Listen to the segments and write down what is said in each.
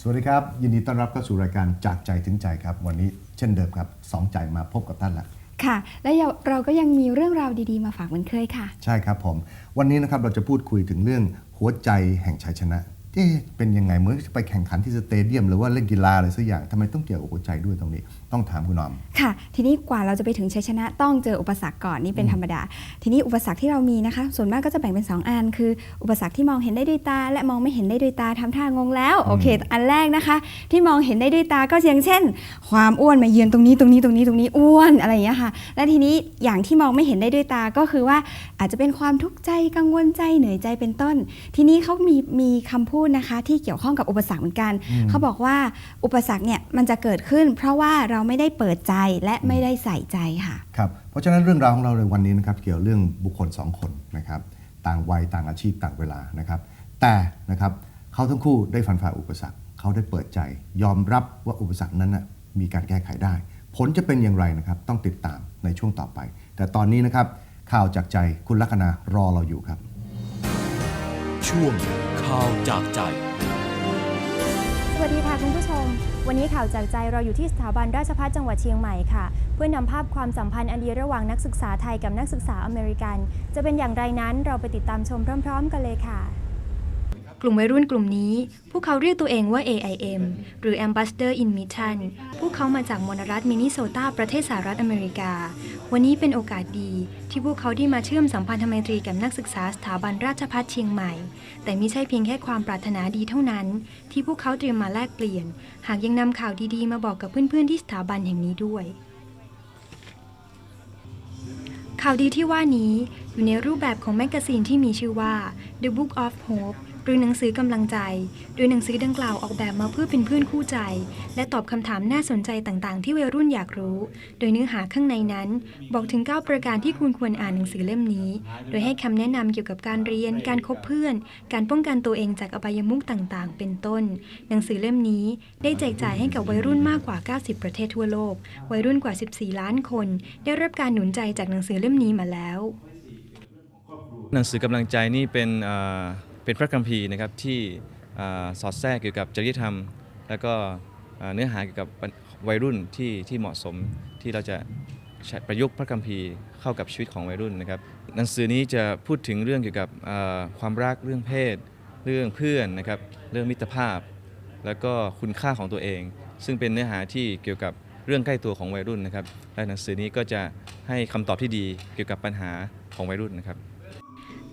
สวัสดีครับ ยินดีต้อนรับเข้าสู่รายการจากใจถึงใจครับ วันนี้เช่นเดิมครับสองใจมาพบกับท่านละค่ะ และเราก็ยังมีเรื่องราวดีๆมาฝากเหมือนเคยค่ะ ใช่ครับผมวันนี้นะครับเราจะพูดคุยถึงเรื่องหัวใจแห่งชัยชนะเอ๊ะเป็นยังไงเหมื่อนจะไปแข่งขันที่สเตเดียมหรือว่าเล่นกีฬาอะไรสักอย่างทำไมต้องเกี่ยวกับหัวใจด้วยตรงนี้ ต้องถามคุณนอม ค่ะ ทีนี้กว่าเราจะไปถึงชัยชนะต้องเจออุปสรรคก่อนนี่เป็นธรรมดา ทีนี้อุปสรรคที่เรามีนะคะ ส่วนมากก็จะแบ่งเป็น 2 อัน คือ อุปสรรคที่มองเห็นได้ด้วยตา และมองไม่เห็นได้ด้วยตาทำท่างงแล้วโอเค อันแรกนะคะ ที่มองเห็นได้ด้วยตาก็อย่างเช่น ความอ้วนมาเยือนตรงนี้ตรงนี้ตรงนี้ตรงนี้อ้วนอะไรอย่างเงี้ยค่ะ และทีนี้อย่างที่มองไม่เห็นได้ด้วยตาก็คือว่าอาจจะเป็นความทุกข์ใจกังวลใจเหนื่อยใจเป็นต้น ทีนี้เขามีมีคำพูดนะคะ ที่เกี่ยวข้องกับอุปสรรคเหมือนกันเขาบอกว่าอุปสรรคเนี่ยมันจะเกิดขึ้น เพราะว่าเราไม่ได้เปิดใจและไม่ได้ใส่ใจค่ะ ครับเพราะฉะนั้นเรื่องราวของเราในวันนี้นะครับเกี่ยวเรื่องบุคคลสองคนนะครับต่างวัยต่างอาชีพต่างเวลานะครับแต่นะครับเขาทั้งคู่ได้ฟันฝ่าอุปสรรคเขาได้เปิดใจยอมรับว่าอุปสรรคนั้นนะมีการแก้ไขได้ ผลจะเป็นอย่างไรนะครับต้องติดตามในช่วงต่อไป แต่ตอนนี้นะครับข่าวจากใจคุณลัคนารอเราอยู่ครับ ช่วงข่าวจากใจส วัสดีค่ะคุณผู้ชม วันนี้ข่าวจากใจเราอยู่ที่สถาบันราชภัฏจังหวัดเชียงใหม่ค่ะ เพื่อนำภาพความสัมพันธ์อันดีระหว่างนักศึกษาไทยกับนักศึกษาอเมริกัน จะเป็นอย่างไรนั้นเราไปติดตามชมพร้อม ๆ กันเลยค่ะ กลุ่มวัยรุ่นกลุ่มนี้ พวกเขาเรียกตัวเองว่า AIM หรือ Ambassador in Mission พวกเขามาจากมณรัฐมินนิโซตาประเทศสหรัฐอเมริกา วันนี้เป็นโอกาสดีที่พวกเขาได้มาเชื่อมสัมพันธไมตรีกับนักศึกษาสถาบันราชภัฏเชียงใหม่ แต่ไม่ใช่เพียงแค่ความปรารถนาดีเท่านั้น ที่พวกเขาเตรียมมาแลกเปลี่ยน หากยังนำข่าวดีๆ มาบอกกับเพื่อนๆที่สถาบันแห่งนี้ด้วยข่าวดีที่ว่านี้อยู่ในรูปแบบของแมกกาซีนที่มีชื่อว่า The Book of Hope รือหนังสือกำลังใจ โดยหนังสือดังกล่าวออกแบบมาเพื่อเป็นเพื่อนคู่ใจ และตอบคำถามน่าสนใจต่างๆ ที่วัยรุ่นอยากรู้ โดยเนื้อหาข้างในนั้น บอกถึง 9 ประการที่คุณควรอ่านหนังสือเล่มนี้ โดยให้คำแนะนำเกี่ยวกับการเรียน การคบเพื่อน การป้องกันตัวเองจากอบายมุขต่างๆ เป็นต้น หนังสือเล่มนี้ได้แจกจ่ายให้กับวัยรุ่นมากกว่า 90 ประเทศทั่วโลก วัยรุ่นกว่า 14 ล้านคน ได้รับการหนุนใจจากหนังสือเล่มนี้มาแล้ว หนังสือกำลังใจนี่เป็น เป็นพระคัมภีร์นะครับที่สอดแทรกเกี่ยวกับจริยธรรม แล้วก็เนื้อหาเกี่ยวกับวัยรุ่นที่ที่เหมาะสมที่เราจะประยุกต์พระคัมภีร์เข้ากับชีวิตของวัยรุ่นนะครับหนังสือนี้จะพูดถึงเรื่องเกี่ยวกับความรักเรื่องเพศ เรื่องเพื่อนนะครับเรื่องมิตรภาพ แล้วก็คุณค่าของตัวเอง ซึ่งเป็นเนื้อหาที่เกี่ยวกับเรื่องใกล้ตัวของวัยรุ่นนะครับและหนังสือนี้ก็จะให้คำตอบที่ดีเกี่ยวกับปัญหาของวัยรุ่นนะครับ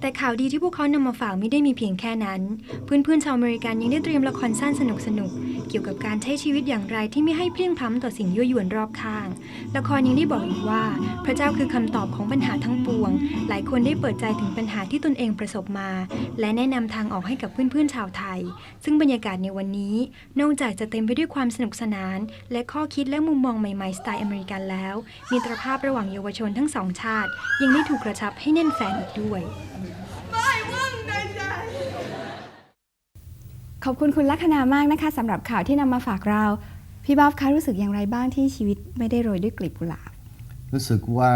แต่ข่าวดีที่พวกเขานำมาฝากไม่ได้มีเพียงแค่นั้น เพื่อนๆชาวอเมริกันยังได้เตรียมละครสั้นสนุกๆเกี่ยวกับการใช้ชีวิตอย่างไรที่ไม่ให้เพลียงพล้ำต่อสิ่งยั่วยวนรอบข้าง ละครยังได้บอกอีกว่า พระเจ้าคือคำตอบของปัญหาทั้งปวง หลายคนได้เปิดใจถึงปัญหาที่ตนเองประสบมา และแนะนำทางออกให้กับเพื่อนๆชาวไทย ซึ่งบรรยากาศในวันนี้ นอกจากจะเต็มไปด้วยความสนุกสนาน และข้อคิดและมุมมองใหม่ๆสไตล์อเมริกันแล้วมิตรภาพระหว่างเยาวชนทั้งสองชาติ ยังได้ถูกกระชับให้แน่นแฟนอีกด้วย ขอบคุณคุณลัคนามากนะคะสำหรับข่าวที่นำมาฝากเรา พี่บ๊อบคะรู้สึกอย่างไรบ้างที่ชีวิตไม่ได้โรยด้วยกลีบกุหลาบ รู้สึกว่า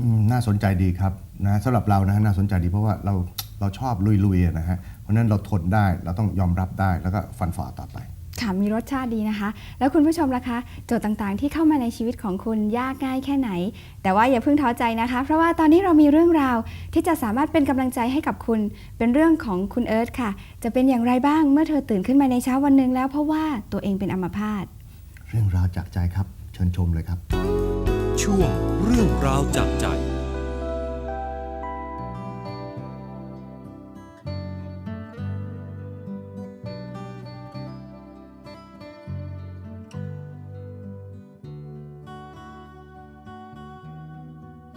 อืมน่าสนใจดีครับนะสำหรับเรานะน่าสนใจดีเพราะว่าเราเราชอบลุยๆอะนะฮะเพราะฉะนั้นเราทนได้เราต้องยอมรับได้แล้วก็ฟันฝ่าต่อไป ค่ะมีรสชาติดีนะคะ แล้วคุณผู้ชมล่ะคะโจทย์ต่างๆ ที่เข้ามาในชีวิตของคุณยากง่ายแค่ไหน แต่ว่าอย่าเพิ่งท้อใจนะคะ เพราะว่าตอนนี้เรามีเรื่องราวที่จะสามารถเป็นกำลังใจให้กับคุณ เป็นเรื่องของคุณเอิร์ธค่ะ จะเป็นอย่างไรบ้างเมื่อเธอตื่นขึ้นมาในเช้าวันหนึ่งแล้วเพราะว่าตัวเองเป็นอัมพาตเรื่องราวจากใจครับ เชิญชมเลยครับ ช่วงเรื่องราวจากใจ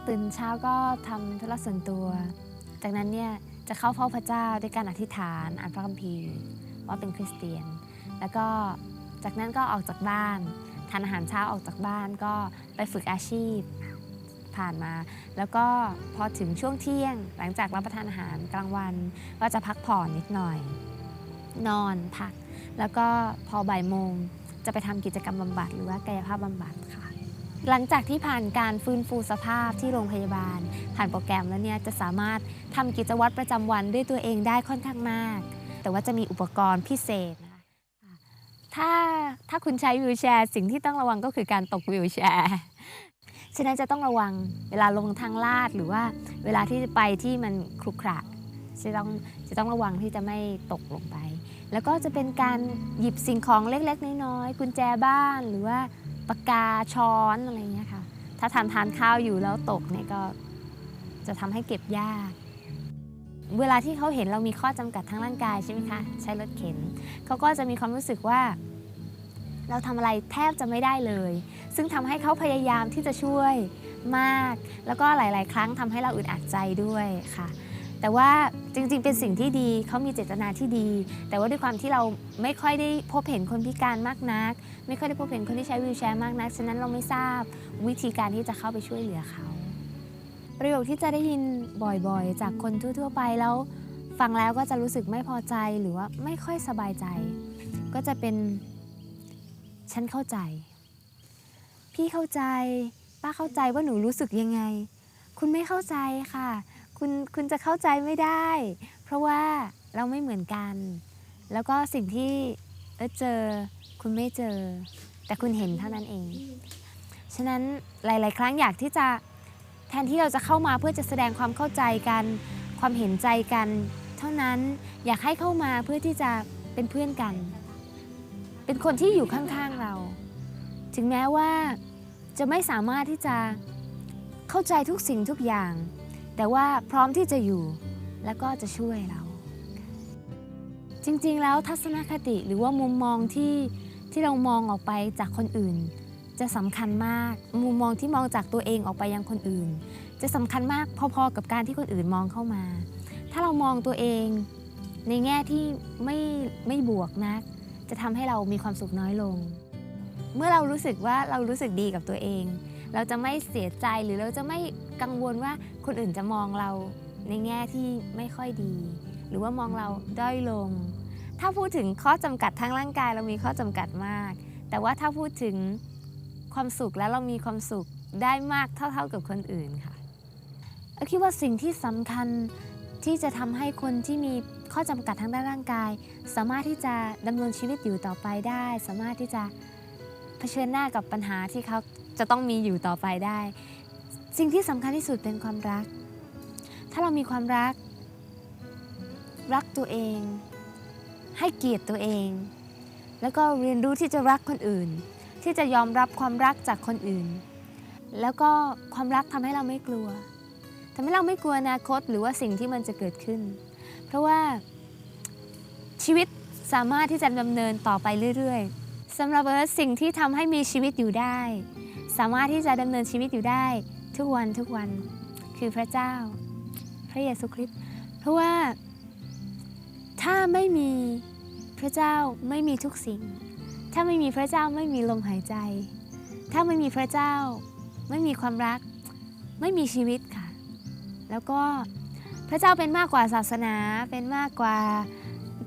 ตื่นเช้าก็ทำธุระส่วนตัว จากนั้นเนี่ยจะเข้าเฝ้าพระเจ้าด้วยการอธิษฐานอ่านพระคัมภีร์ ว่าเป็นคริสเตียน แล้วก็จากนั้นก็ออกจากบ้านทานอาหารเช้าออกจากบ้านก็ไปฝึกอาชีพผ่านมา แล้วก็พอถึงช่วงเที่ยง หลังจากรับประทานอาหารกลางวัน ก็จะพักผ่อนนิดหน่อย นอนพัก แล้วก็พอบ่ายโมงจะไปทำกิจกรรมบำบัดหรือว่ากายภาพบำบัดค่ะ หลังจากที่ผ่านการฟื้นฟูสภาพที่โรงพยาบาล ผ่านโปรแกรมแล้วเนี่ยจะสามารถทำกิจวัตรประจำวันด้วยตัวเองได้ค่อนข้างมาก แต่ว่าจะมีอุปกรณ์พิเศษนะคะถ้าถ้าคุณใช้วิวแชร์ สิ่งที่ต้องระวังก็คือการตกวิวแชร์ฉะนั้นจะต้องระวังเวลาลงทางลาดหรือว่าเวลาที่จะไปที่มันครุขระจะต้องจะต้องระวังที่จะไม่ตกลงไป แล้วก็จะเป็นการหยิบสิ่งของเล็กๆ น้อยๆกุญแจบ้านหรือว่า ปากกาช้อนอะไรเงี้ยค่ะ ถ้าทานทานข้าวอยู่แล้วตกเนี่ยก็จะทำให้เก็บยาก เวลาที่เขาเห็นเรามีข้อจำกัดทางร่างกายใช่ไหมคะ ใช้รถเข็นเขาก็จะมีความรู้สึกว่า เราทำอะไรแทบจะไม่ได้เลย ซึ่งทำให้เขาพยายามที่จะช่วยมาก แล้วก็หลาย ๆ ครั้งทำให้เราอึดอัดใจด้วยค่ะ แต่ว่าจริงๆ เป็นสิ่งที่ดีเขามีเจตนาที่ดี แต่ว่าด้วยความที่เราไม่ค่อยได้พบเห็นคนพิการมากนัก ไม่ค่อยได้พบเห็นคนที่ใช้วีลแชร์มากนัก ฉะนั้นเราไม่ทราบวิธีการที่จะเข้าไปช่วยเหลือเขา ประโยคที่จะได้ยินบ่อยๆ จากคนทั่ว ๆ ไปแล้ว ฟังแล้วก็จะรู้สึกไม่พอใจหรือว่าไม่ค่อยสบายใจ ก็จะเป็นฉันเข้าใจ พี่เข้าใจ ป้าเข้าใจว่าหนูรู้สึกยังไง คุณไม่เข้าใจค่ะ คุณคุณจะเข้าใจไม่ได้ เพราะว่าเราไม่เหมือนกัน แล้วก็สิ่งที่เออเจอ คุณไม่เจอ แต่คุณเห็นเท่านั้นเอง ฉะนั้นหลาย ๆ ครั้งอยากที่จะแทนที่เราจะเข้ามาเพื่อจะแสดงความเข้าใจกัน ความเห็นใจกัน เท่านั้นอยากให้เข้ามาเพื่อที่จะเป็นเพื่อนกัน เป็นคนที่อยู่ข้าง ๆ เรา ถึงแม้ว่าจะไม่สามารถที่จะเข้าใจทุกสิ่งทุกอย่าง แต่ว่าพร้อมที่จะอยู่แล้วก็จะช่วยเรา จริงๆแล้วทัศนคติหรือว่ามุมมองที่ที่เรามองออกไปจากคนอื่น จะสำคัญมาก มุมมองที่มองจากตัวเองออกไปยังคนอื่น จะสำคัญมากพอๆกับการที่คนอื่นมองเข้ามา ถ้าเรามองตัวเองในแง่ที่ไม่ไม่บวกนัก จะทำให้เรามีความสุขน้อยลง เมื่อเรารู้สึกว่าเรารู้สึกดีกับตัวเอง เราจะไม่เสียใจหรือเราจะไม่กังวลว่าคนอื่นจะมองเราในแง่ที่ไม่ค่อยดี หรือว่ามองเราด้อยลง ถ้าพูดถึงข้อจำกัดทางร่างกายเรามีข้อจำกัดมาก แต่ว่าถ้าพูดถึงความสุขแล้วเรามีความสุขได้มากเท่า ๆกับคนอื่นค่ะคิดว่าสิ่งที่สำคัญที่จะทำให้คนที่มีข้อจำกัดทางด้านร่างกาย สามารถที่จะดำเนินชีวิตอยู่ต่อไปได้ สามารถที่จะเผชิญหน้ากับปัญหาที่เขา จะต้องมีอยู่ต่อไปได้ สิ่งที่สำคัญที่สุดเป็นความรัก ถ้าเรามีความรัก รักตัวเอง ให้เกียรติตัวเอง แล้วก็เรียนรู้ที่จะรักคนอื่น ที่จะยอมรับความรักจากคนอื่น แล้วก็ความรักทำให้เราไม่กลัวทำให้เราไม่กลัวอนาคตหรือว่าสิ่งที่มันจะเกิดขึ้น เพราะว่าชีวิตสามารถที่จะดำเนินต่อไปเรื่อยๆสำหรับเอิร์ธสิ่งที่ทำให้มีชีวิตอยู่ได้ สามารถที่จะดำเนินชีวิตอยู่ได้ทุกวันทุกวันคือพระเจ้า พระเยซูคริสต์เพราะว่าถ้าไม่มีพระเจ้าไม่มีทุกสิ่ง ถ้าไม่มีพระเจ้าไม่มีลมหายใจ ถ้าไม่มีพระเจ้าไม่มีความรัก ไม่มีชีวิตค่ะ แล้วก็พระเจ้าเป็นมากกว่าศาสนา เป็นมากกว่า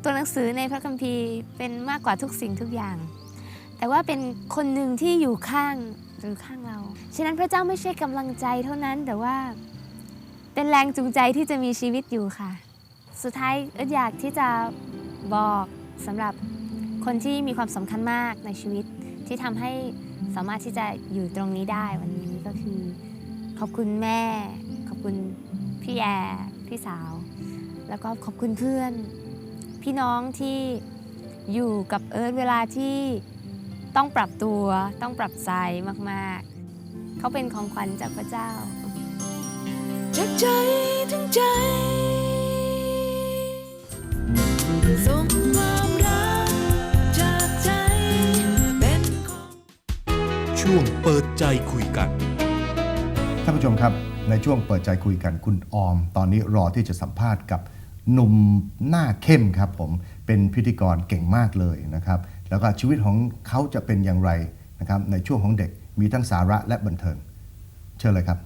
ตัวหนังสือในพระคัมภีร์เป็นมากกว่าทุกสิ่งทุกอย่าง แต่ว่าเป็นคนหนึ่งที่อยู่ข้าง หรือข้างเรา ฉะนั้นพระเจ้าไม่ใช่กำลังใจเท่านั้นแต่ว่าเป็นแรงจูงใจที่จะมีชีวิตอยู่ค่ะ สุดท้ายเอิร์ธอยากที่จะบอกสำหรับคนที่มีความสำคัญมากในชีวิตที่ทำให้สามารถที่จะอยู่ตรงนี้ได้วันนี้ก็คือ ขอบคุณแม่ ขอบคุณพี่แอร์พี่สาว แล้วก็ขอบคุณเพื่อน พี่น้องที่อยู่กับเอิร์ธเวลาที่ ต้องปรับตัวต้องปรับใจมากๆ เขาเป็นของขวัญจากพระเจ้า จากใจถึงใจส่งความรักจากใจเป็นของช่วงเปิดใจคุยกัน ท่านผู้ชมครับ ในช่วงเปิดใจคุยกันคุณออม ตอนนี้รอที่จะสัมภาษณ์กับหนุ่มหน้าเข้มครับผมเป็นพิธีกรเก่งมากเลยนะครับ แล้วก็ชีวิตของเขาจะเป็นอย่างไรนะครับในช่วงของเด็กมีทั้งสาระและบันเทิงเชิญเลยครับ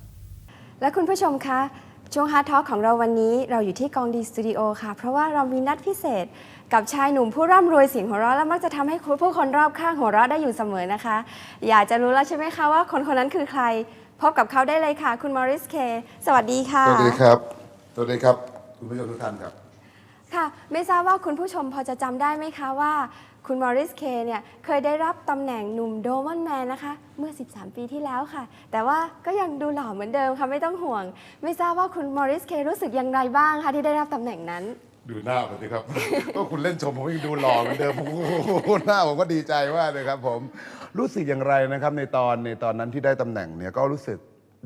และคุณผู้ชมคะช่วงฮาร์ดทอของเราวันนี้เราอยู่ที่กองดีสตูดิโอค่ะ เพราะว่าเรามีนัดพิเศษกับชายหนุ่มผู้ร่ำรวยเสียงหัวเราะและมักจะทำให้ผู้คนรอบข้างหัวเราะได้อยู่เสมอนะคะ อยากจะรู้แล้วใช่ไหมคะว่าคนคนนั้นคือใคร พบกับเขาได้เลยค่ะ คุณมอริสเค สวัสดีค่ะ สวัสดีครับ สวัสดีครับ คุณผู้ชมทุกท่านครับ ค่ะไม่ทราบว่าคุณผู้ชมพอจะจำได้ไหมคะว่า คุณมอริสเคเนี่ยเคยได้รับตำแหน่งหนุ่มโดมอนแมนนะคะ เมื่อ 13 ปีที่แล้วค่ะ แต่ว่าก็ยังดูหล่อเหมือนเดิมค่ะไม่ต้องห่วง ไม่ทราบว่าคุณมอริสเครู้สึกอย่างไรบ้างคะที่ได้รับตำแหน่งนั้น ดูหน้าผมสิครับ ก็คุณเล่นชมผมยังดูหล่อเหมือนเดิมผมหน้าผมก็ดีใจมากเลยครับ ผมรู้สึกอย่างไรนะครับ ในตอนในตอนนั้นที่ได้ตำแหน่งเนี่ยก็รู้สึก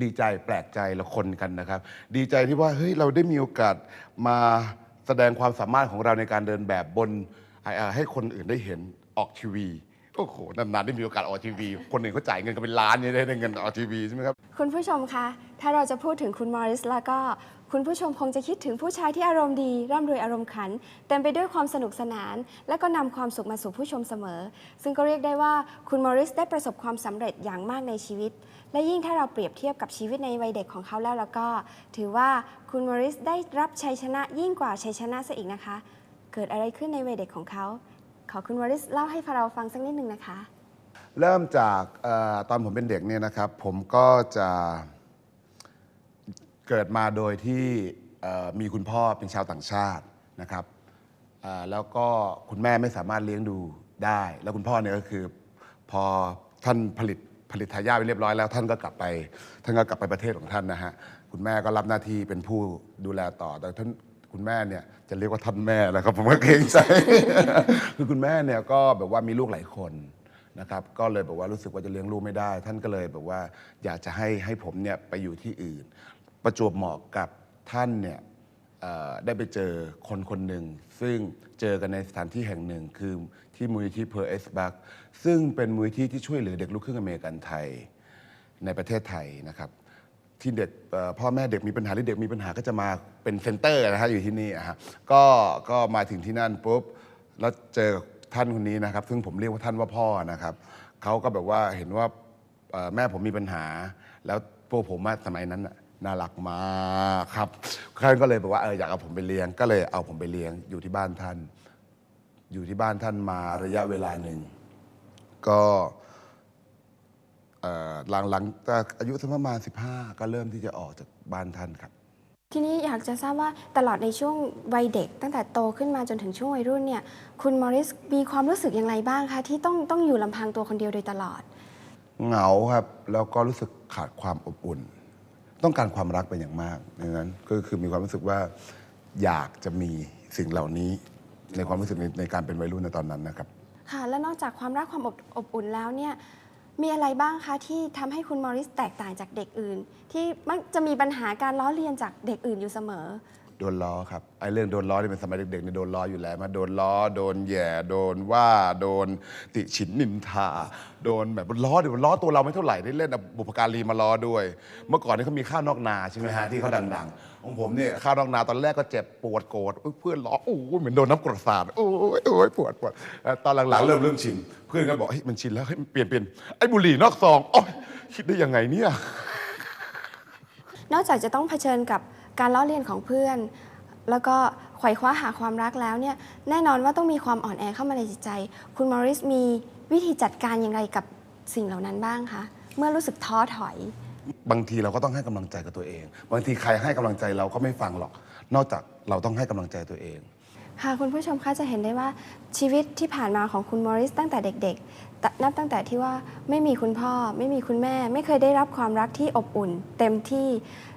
ดีใจแปลกใจละคนกันนะครับ ดีใจที่ว่าเฮ้ยเราได้มีโอกาสมา แสดงความสามารถของเราในการเดินแบบบนให้คนอื่นได้เห็นออกทีวีโอ้โหนานๆได้มีโอกาสออกทีวี คนอื่นเขาจ่ายเงินกันเป็นล้านเนี่ยได้เงินออกทีวีใช่ไหมครับ คุณผู้ชมคะ ถ้าเราจะพูดถึงคุณมอริสแล้วก็คุณผู้ชมคงจะคิดถึงผู้ชายที่อารมณ์ดี ร่ำรวยอารมณ์ขัน เต็มไปด้วยความสนุกสนาน และก็นำความสุขมาสู่ผู้ชมเสมอ ซึ่งก็เรียกได้ว่าคุณมอริสได้ประสบความสำเร็จอย่างมากในชีวิต และยิ่งถ้าเราเปรียบเทียบกับชีวิตในวัยเด็กของเขาแล้วแล้วก็ ถือว่าคุณมอริสได้รับชัยชนะยิ่งกว่าชัยชนะซะอีกนะคะ เกิดอะไรขึ้นในวัยเด็กของเขา ขอคุณมอริสเล่าให้เราฟังสักนิดหนึ่งนะคะ เริ่มจากเออตอนผมเป็นเด็กเนี่ยนะครับ ผมก็จะเกิดมาโดยที่เอ่อมีคุณพ่อเป็นชาวต่างชาตินะครับเอ่อแล้วก็คุณแม่ไม่สามารถเลี้ยงดูได้ แล้วคุณพ่อเนี่ยก็คือ พอท่านผลิต ผลิตทายาทไปเรียบร้อยแล้ว ท่านก็กลับไป ท่านก็กลับไปประเทศของท่านนะฮะคุณแม่ก็รับหน้าที่เป็นผู้ดูแลต่อแต่ท่านคุณแม่เนี่ยจะเรียกว่าท่านแม่นะครับผมก็เกรงใจ คือคุณแม่เนี่ยก็แบบว่ามีลูกหลายคนนะครับก็เลยแบบว่ารู้สึกว่าจะเลี้ยงลูกไม่ได้ ท่านก็เลยแบบว่าอยากจะให้ให้ผมเนี่ยไปอยู่ที่อื่น ประจวบเหมาะกับท่านเนี่ยได้ไปเจอคนคนหนึ่งซึ่งเจอกันในสถานที่แห่งหนึ่งคือ ที่มูลนิธิเพอร์เอสบักซึ่งเป็นมูลนิธิที่ช่วยเหลือเด็กลูกครึ่งอเมริกันไทยในประเทศไทยนะครับที่เด็กพ่อแม่เด็กมีปัญหาหรือเด็กมีปัญหาก็จะมาเป็นเซ็นเตอร์นะฮะอยู่ที่นี่ฮะก็ก็มาถึงที่นั่นปุ๊บแล้วเจอท่านคนนี้นะครับ ซึ่งผมเรียกว่าท่านว่าพ่อนะครับเขาก็แบบว่าเห็นว่าแม่ผมมีปัญหา แล้วพวกผมอะสมัยนั้นน่ะน่ารักมากครับท่านก็เลยบอกว่าเอออยากเอาผมไปเลี้ยง ก็เลยเอาผมไปเลี้ยงอยู่ที่บ้านท่าน อยู่ที่บ้านท่านมาระยะเวลาหนึ่ง ก็เอ่อหลังหลังจากอายุสักประมาณ 15 ก็เริ่มที่จะออกจากบ้านท่านครับ ทีนี้อยากจะทราบว่าตลอดในช่วงวัยเด็ก ตั้งแต่โตขึ้นมาจนถึงช่วงวัยรุ่นเนี่ยคุณมอริสมีความรู้สึกอย่างไรบ้างคะ ที่ต้องต้องอยู่ลำพังตัวคนเดียวโดยตลอด เหงาครับ แล้วก็รู้สึกขาดความอบอุ่น ต้องการความรักเป็นอย่างมากดังนั้นก็คือมีความรู้สึกว่าอยากจะมีสิ่งเหล่านี้ ในความรู้สึกในในการเป็นวัยรุ่นในตอนนั้นนะครับ ค่ะ และนอกจากความรักความอบอบอุ่นแล้วเนี่ยมีอะไรบ้างคะที่ทำให้คุณมอริสแตกต่างจากเด็กอื่น ที่มักจะมีปัญหาการล้อเลียนจากเด็กอื่นอยู่เสมอ โดนล้อครับไอ้เรื่องโดนล้อที่เป็นสมัยเด็กๆเนี่ยโดนล้ออยู่แล้วมาโดนล้อโดนแหย่โดนว่าโดนติฉินนินทา โดนแบบล้อเดี๋ยวล้อตัวเราไม่เท่าไหร่ได้เล่นเอาบุพการีมาล้อด้วย เมื่อก่อนนี่เขามีข้าวนอกนาใช่ไหมฮะที่เขาดังๆ ของผมเนี่ยข้าวนอกนาตอนแรกก็เจ็บปวดโกรธอุ๊ยเพื่อนล้อโอ้เหมือนโดนน้ำกรดสาดโอ้ยโอ้ยปวดปวดเอ่อตอนหลังๆเริ่มเริ่มชินเพื่อนก็บอกเฮ้ยมันชินแล้วเฮ้ยมันเปลี่ยนเปลี่ยนไอ้บุหรี่นอกซองโอ้ยคิดได้ยังไงเนี่ย นอกจากจะต้องเผชิญกับการล้อเลียนของเพื่อน แล้วก็ไขว่คว้าหาความรักแล้วเนี่ยแน่นอนว่าต้องมีความอ่อนแอเข้ามาในจิตใจ คุณมอริสมีวิธีจัดการอย่างไรกับสิ่งเหล่านั้นบ้างคะเมื่อรู้สึกท้อถอย บางทีเราก็ต้องให้กำลังใจกับตัวเอง บางทีใครให้กำลังใจเราก็ไม่ฟังหรอก นอกจากเราต้องให้กำลังใจตัวเอง ค่ะคุณผู้ชมคะจะเห็นได้ว่าชีวิตที่ผ่านมาของคุณมอริสตั้งแต่เด็กๆตนับตั้งแต่ที่ว่าไม่มีคุณพ่อ ไม่มีคุณแม่ ไม่เคยได้รับความรักที่อบอุ่น เต็มที่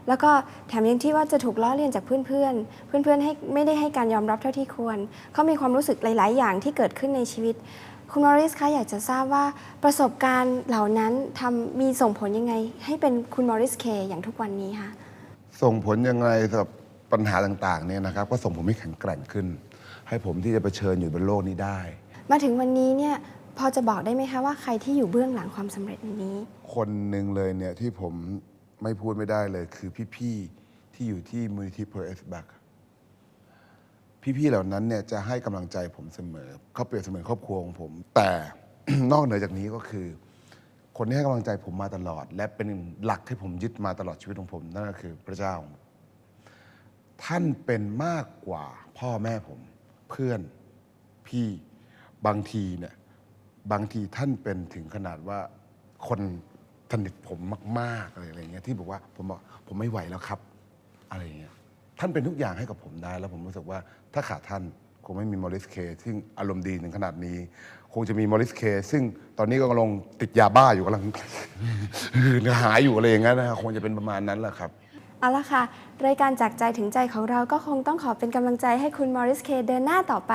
แล้วก็แถมยังที่ว่าจะถูกล้อเลียนจากเพื่อนๆ เพื่อนๆให้ไม่ได้ให้การยอมรับเท่าที่ควรเขามีความรู้สึกหลาย ๆ อย่างที่เกิดขึ้นในชีวิต คุณมอริสคะอยากจะทราบว่าประสบการณ์เหล่านั้นทำมีส่งผลยังไง ให้เป็นคุณมอริสเคอย่างทุกวันนี้คะส่งผลยังไงสำหรับปัญหาต่างๆเนี่ยนะครับ ก็ส่งผมให้แข็งแกร่งขึ้น ให้ผมที่จะเผชิญอยู่บนโลกนี้ได้ มาถึงวันนี้เนี่ยพอจะบอกได้ไหมคะว่าใครที่อยู่เบื้องหลังความสำเร็จนี้ คนหนึ่งเลยเนี่ยที่ผมไม่พูดไม่ได้เลยคือพี่ๆที่อยู่ที่มูลนิธิเพอร์เอสบัก พี่ๆเหล่านั้นเนี่ยจะให้กำลังใจผมเสมอเขาเปรียบเสมือนครอบครัวของผม แต่ นอกเหนือจากนี้ก็คือ คนที่ให้กำลังใจผมมาตลอด และเป็นหลักที่ผมยึดมาตลอดชีวิตของผมนั่นก็คือพระเจ้า ท่านเป็นมากกว่าพ่อแม่ผม เพื่อนพี่บางทีเนี่ยบางทีท่านเป็นถึงขนาดว่าคนสนิทผมมากๆอะไรอะไรเงี้ยที่บอกว่าผมบอกผมไม่ไหวแล้วครับ อะไรเงี้ย ท่านเป็นทุกอย่างให้กับผมได้ แล้วผมรู้สึกว่าถ้าขาดท่านคงไม่มีมอริสเคซึ่งอารมณ์ดีถึงขนาดนี้ คงจะมีมอริสเคซึ่งตอนนี้ก็กำลังติดยาบ้าอยู่กำลังหายอยู่อะไรอย่างนั้นนะครับคงจะเป็นประมาณนั้นแหละครับ เอาละค่ะ รายการจากใจถึงใจของเราก็คงต้องขอเป็นกำลังใจให้คุณมอริสเคเดินหน้าต่อไป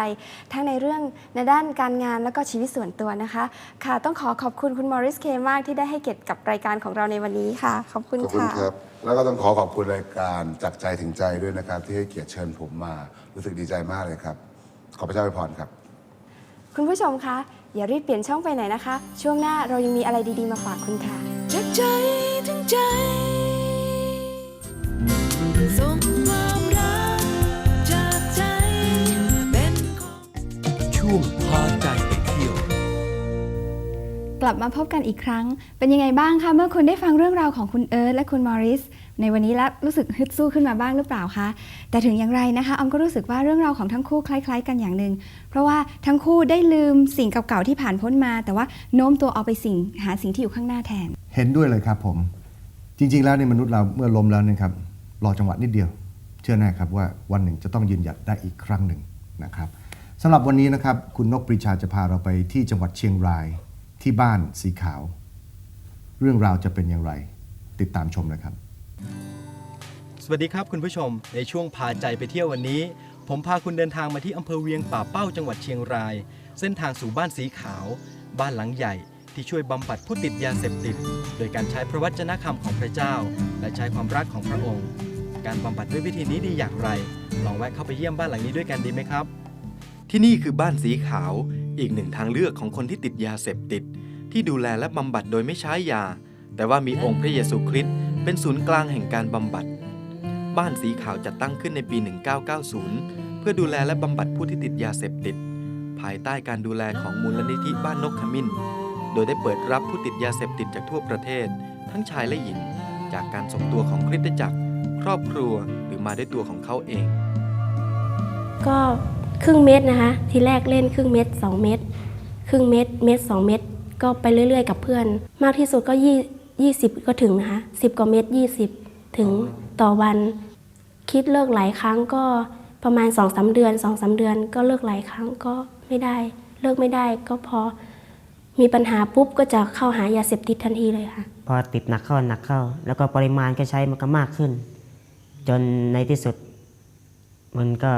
ทั้งในเรื่องในด้านการงานแล้วก็ชีวิตส่วนตัวนะคะ ค่ะ ต้องขอขอบคุณคุณมอริสเคมากที่ได้ให้เกียรติกับรายการของเราในวันนี้ค่ะ ขอบคุณขอบคุณค่ะ ครับ แล้วก็ต้องขอขอบคุณรายการจากใจถึงใจด้วยนะครับ ที่ให้เกียรติเชิญผมมา รู้สึกดีใจมากเลยครับ ขอพระเจ้าอวยพรครับ คุณผู้ชมคะ อย่ารีบเปลี่ยนช่องไปไหนนะคะ ช่วงหน้าเรายังมีอะไรดีๆมาฝากคุณค่ะ จากใจถึงใจ ลับมาพบกันอีกครั้ง เป็นยังไงบ้างคะเมื่อคุณได้ฟังเรื่องราวของคุณเอิร์ธและคุณมอริส ในวันนี้แล้วรู้สึกฮึดสู้ขึ้นมาบ้างหรือเปล่าคะแต่ถึงอย่างไรนะคะออมก็รู้สึกว่าเรื่องราวของทั้งคู่คล้าย ๆ กันอย่างหนึ่งเพราะว่าทั้งคู่ได้ลืมสิ่งเก่าๆที่ผ่านพ้นมา แต่ว่าโน้มตัวเอาไปสิ่งหาสิ่งที่อยู่ข้างหน้าแทน เห็นด้วยเลยครับผม จริง ๆ แล้วในมนุษย์เราเมื่อล้มแล้วนะครับรอจังหวะนิดเดียว เชื่อแน่ครับว่าวันหนึ่งจะต้องยืนหยัดได้อีกครั้งหนึ่งนะครับสำหรับวันนี้นะครับคุณนกปรีชาจะพาเราไปที่จังหวัดเชียงราย ที่บ้านสีขาว เรื่องราวจะเป็นอย่างไร ติดตามชมนะครับ สวัสดีครับคุณผู้ชม ในช่วงพาใจไปเที่ยววันนี้ ผมพาคุณเดินทางมาที่อำเภอเวียงป่าเป้าจังหวัดเชียงราย เส้นทางสู่บ้านสีขาว บ้านหลังใหญ่ที่ช่วยบำบัดผู้ติดยาเสพติด โดยการใช้พระวจนะคำของพระเจ้า และใช้ความรักของพระองค์ การบำบัดด้วยวิธีนี้ดีอย่างไร ลองแวะเข้าไปเยี่ยมบ้านหลังนี้ด้วยกันดีไหมครับ ที่นี่คือบ้านสีขาว อีกหนึ่งทางเลือกของคนที่ติดยาเสพติด ที่ดูแลและบำบัดโดยไม่ใช้ยา แต่ว่ามีองค์พระเยซูคริสต์เป็นศูนย์กลางแห่งการบำบัด บ้านสีขาวจัดตั้งขึ้นในปี 1990 เพื่อดูแลและบำบัดผู้ที่ติดยาเสพติด ภายใต้การดูแลของมูลนิธิบ้านนกขมิ้น โดยได้เปิดรับผู้ติดยาเสพติดจากทั่วประเทศ ทั้งชายและหญิง จากการส่งตัวของคริสตจักร ครอบครัวหรือมาด้วยตัวของเขาเอง ก็ ครึ่งเม็ดนะคะ ทีแรกเล่นครึ่งเม็ด2เม็ดครึ่งเม็ดเม็ด2เม็ดก็ไปเรื่อย ๆ กับเพื่อน มากที่สุดก็ยี่20ก็ถึงนะคะ10กว่าเม็ด20ถึงต่อวัน คิดเลิกหลายครั้งก็ประมาณ2องสาเดือน2องสาเดือน ก็เลิกหลายครั้งก็ไม่ได้ เลิกไม่ได้ก็พอมีปัญหาปุ๊บก็จะเข้าหายาเสพติดทันทีเลยค่ะ พอติดหนักเข้าหนักเข้า แล้วก็ปริมาณก็ใช้มันก็มากขึ้น จนในที่สุด มันก็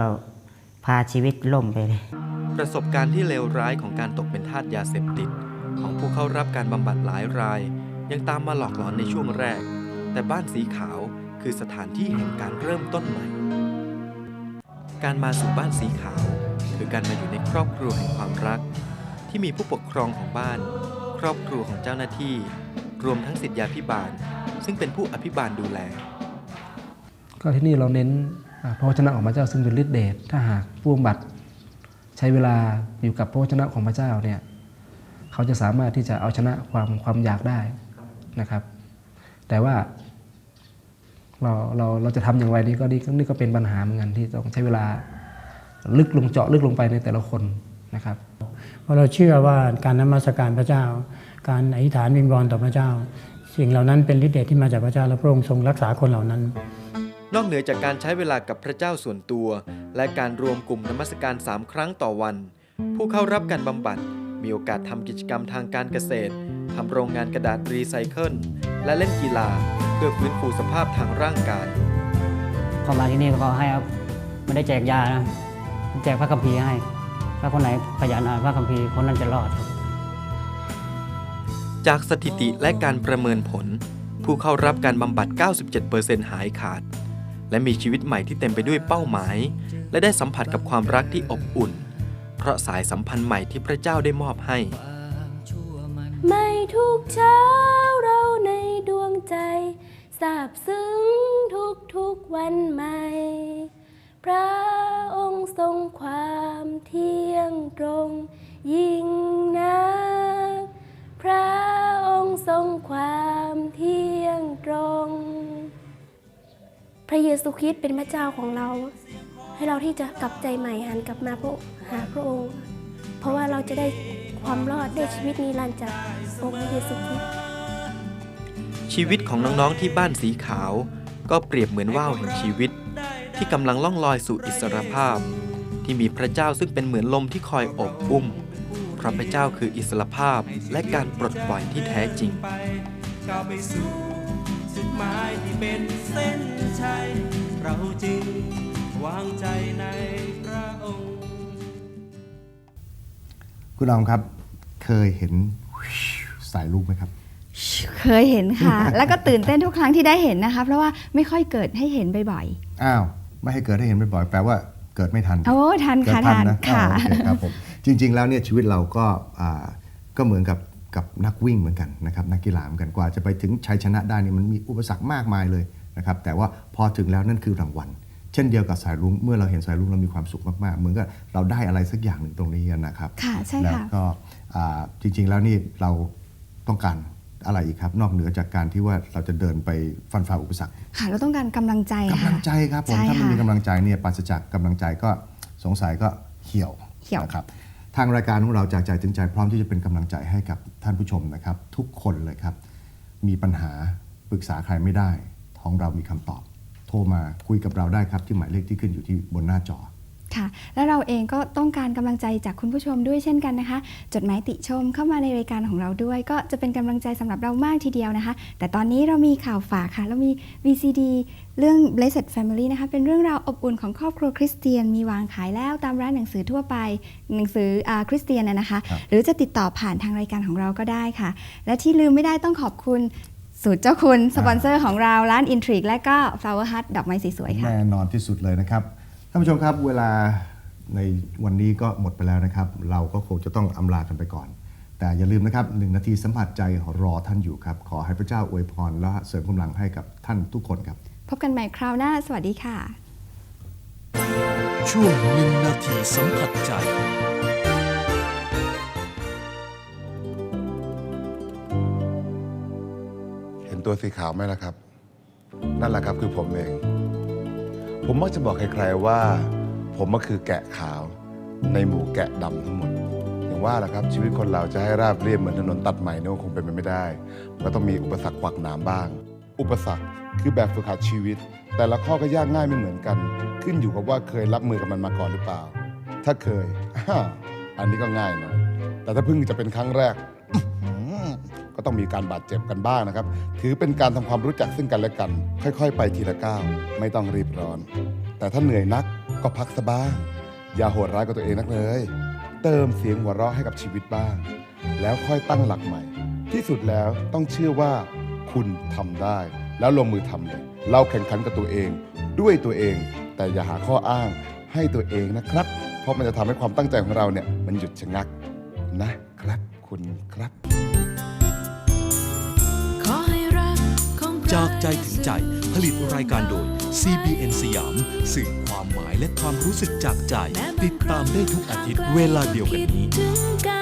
าชีวิตล่มไปเลย ประสบการณ์ที่เลวร้ายของการตกเป็นทาสยาเสพติด ของผู้เข้ารับการบำบัดหลายราย ยังตามมาหลอกหลอนในช่วงแรก แต่บ้านสีขาวคือสถานที่แห่งการเริ่มต้นใหม่ การมาสู่บ้านสีขาว คือการมาอยู่ในครอบครัวแห่งความรัก ที่มีผู้ปกครองของบ้าน ครอบครัวของเจ้าหน้าที่ รวมทั้งสิทธยาพิบาล ซึ่งเป็นผู้อภิบาลดูแล ก็ที่นี่เราเน้นอ่า พระวจนะของพระเจ้าซึ่งเป็นฤทธิเดชถ้าหากผู้บำบัดใช้เวลาอยู่กับพระวจนะของพระเจ้าเนี่ยเขาจะสามารถที่จะเอาชนะความความอยากได้นะครับ แต่ว่าเราเราเราจะทำอย่างไรนี่ก็นี่นี่ก็เป็นปัญหาเหมือนกันที่ต้องใช้เวลาลึกลงเจาะลึกลงไปในแต่ละคนนะครับเพราะเราเชื่อว่าการนมัสการพระเจ้า การอธิษฐานวิงวอนต่อพระเจ้า สิ่งเหล่านั้นเป็นฤทธิ์เดชที่มาจากพระเจ้าและพระองค์ทรงรักษาคนเหล่านั้น นอกเหนือจากการใช้เวลากับพระเจ้าส่วนตัว และการรวมกลุ่มนมัสการ3ครั้งต่อวัน ผู้เข้ารับการบำบัดมีโอกาสทำกิจกรรมทางการเกษตรทำโรงงานกระดาษรีไซเคิลและเล่นกีฬา เพื่อฟื้นฟูสภาพทางร่างกายเข้ามาที่นี่ก็ให้ครับไม่ได้แจกยานะแจกพระคัมภีร์ให้ ถ้าคนไหนขยันอ่านพระคัมภีร์คนนั้นจะรอดครับจากสถิติและการประเมินผล ผู้เข้ารับการบำบัด 97%หายขาด และมีชีวิตใหม่ที่เต็มไปด้วยเป้าหมาย และได้สัมผัสกับความรักที่อบอุ่น เพราะสายสัมพันธ์ใหม่ที่พระเจ้าได้มอบให้ ไม่ทุกเช้าเราในดวงใจซาบซึ้งทุกทุกวันใหม่ พระองค์ทรงความเที่ยงตรง ยิ่งนัก พระองค์ทรงความเที่ยงตรง พระเยซูคริสต์เป็นพระเจ้าของเรา ให้เราที่จะกลับใจใหม่หันกลับมาพระหาพระองค์ เพราะว่าเราจะได้ความรอดได้ชีวิตนิรันดร์จากองค์พระเยซูคริสต์ชีวิตของน้องๆที่บ้านสีขาว ก็เปรียบเหมือนว่าวแห่งชีวิต ที่กำลังล่องลอยสู่อิสรภาพ ที่มีพระเจ้าซึ่งเป็นเหมือนลมที่คอยอบอุ้มเพราะพระเจ้าคืออิสรภาพและการปลดปล่อยที่แท้จริง หมายที่เป็นเส้นชัย เราจึงวางใจในพระองค์ คุณออมครับ เคยเห็นสายลูกไหมครับ เคยเห็นค่ะ แล้วก็ตื่นเต้นทุกครั้งที่ได้เห็นนะคะ เพราะว่าไม่ค่อยเกิดให้เห็นบ่อยอ้าว ไม่ให้เกิดให้เห็นบ่อยๆ แปลว่าเกิดไม่ทันๆโอ้ ทันเกิดค่ะทัทันนะค่ะอ๋อโอเคครับผมจริงๆ แล้วเนี่ยชีวิตเราก็อ่าก็เหมือนกับ กับนักวิ่งเหมือนกันนะครับนักกีฬาเหมือนกันกว่าจะไปถึงชัยชนะได้นี่มันมีอุปสรรคมากมายเลยนะครับแต่ว่าพอถึงแล้วนั่นคือรางวัล เช่นเดียวกับสายรุ้งเมื่อเราเห็นสายรุ้งเรามีความสุขมากๆ เหมือนกับเราได้อะไรสักอย่างหนึ่งตรงนี้นะครับค่ะใช่แล้วค่ะก็อ่าจริงๆแล้วนี่เราต้องการอะไรอีกครับ นอกเหนือจากการที่ว่าเราจะเดินไปฟันฝ่าอุปสรรคค่ะเราต้องการกำลังใจค่ะกำลังใจครับผมใช่ถ้าไม่ค่ะมีกำลังใจเนี่ยปราศจากกำลังใจก็สงสัยก็เหี่ยวเหี่ยว นะครับ ทางรายการของเราจากใจถึงใจพร้อมที่จะเป็นกำลังใจให้กับท่านผู้ชมนะครับ ทุกคนเลยครับ มีปัญหาปรึกษาใครไม่ได้ ท้องเรามีคำตอบ โทรมาคุยกับเราได้ครับที่หมายเลขที่ขึ้นอยู่ที่บนหน้าจอ ค่ะ และเราเองก็ต้องการกำลังใจจากคุณผู้ชมด้วยเช่นกันนะคะ จดหมายติชมเข้ามาในรายการของเราด้วย ก็จะเป็นกำลังใจสำหรับเรามากทีเดียวนะคะ แต่ตอนนี้เรามีข่าวฝากค่ะ เรามี VCD เรื่อง Blessed Family นะคะ เป็นเรื่องราวอบอุ่นของครอบครัวคริสเตียน มีวางขายแล้วตามร้านหนังสือทั่วไป หนังสืออาคริสเตียนนะนะคะ หรือจะติดต่อผ่านทางรายการของเราก็ได้ค่ะ และที่ลืมไม่ได้ต้องขอบคุณสูตรเจ้าคุณสปอนเซอร์ของเราร้าน Intrigue และก็ Flower Hut ดอกไม้สวยๆค่ะ แน่นอนที่สุดเลยนะครับท่านผู้ชมครับเวลาในวันนี้ก็หมดไปแล้วนะครับ เราก็คงจะต้องอำลากันไปก่อน แต่อย่าลืมนะครับหนึ่งนาทีสัมผัสใจรอท่านอยู่ครับ ขอให้พระเจ้าอวยพรและเสริมกำลังให้กับท่านทุกคนครับ พบกันใหม่คราวหน้า สวัสดีค่ะ ช่วงหนึ่งนาทีสัมผัสใจเห็นตัวสีขาวไหมล่ะครับ นั่นแหละครับคือผมเอง ผมมักจะบอกใครๆว่า ผมก็คือแกะขาวในหมู่แกะดำทั้งหมด อย่างว่าแหละครับชีวิตคนเราจะให้ราบเรียบเหมือนถนนตัดใหม่เนี่ยคงเป็นไปไม่ได้ ก็ต้องมีอุปสรรคขวากหนามบ้าง อุปสรรคคือแบบฝึกหัดชีวิต แต่ละข้อก็ยากง่ายไม่เหมือนกัน ขึ้นอยู่กับว่าเคยรับมือกับมันมาก่อนหรือเปล่า ถ้าเคยอันนี้ก็ง่ายหน่อยแต่ถ้าเพิ่งจะเป็นครั้งแรก ก็ต้องมีการบาดเจ็บกันบ้างนะครับ ถือเป็นการทำความรู้จักซึ่งกันและกัน ค่อย ๆ ไปทีละก้าวไม่ต้องรีบร้อน แต่ถ้าเหนื่อยนักก็พักซะบ้าง อย่าโหดร้ายกับตัวเองนักเลย เติมเสียงหัวเราะให้กับชีวิตบ้าง แล้วค่อยตั้งหลักใหม่ ที่สุดแล้วต้องเชื่อว่า คุณทำได้ แล้วลงมือทำเลยเราแข่งขันกับตัวเอง ด้วยตัวเอง แต่อย่าหาข้ออ้างให้ตัวเองนะครับ เพราะมันจะทำให้ความตั้งใจของเราเนี่ยมันหยุดชะงักนะครับคุณครับ จากใจถึงใจผลิตรายการโดย CBN สยาม สื่อความหมายและความรู้สึกจากใจ ติดตามได้ทุกอาทิตย์เวลาเดียวกันนี้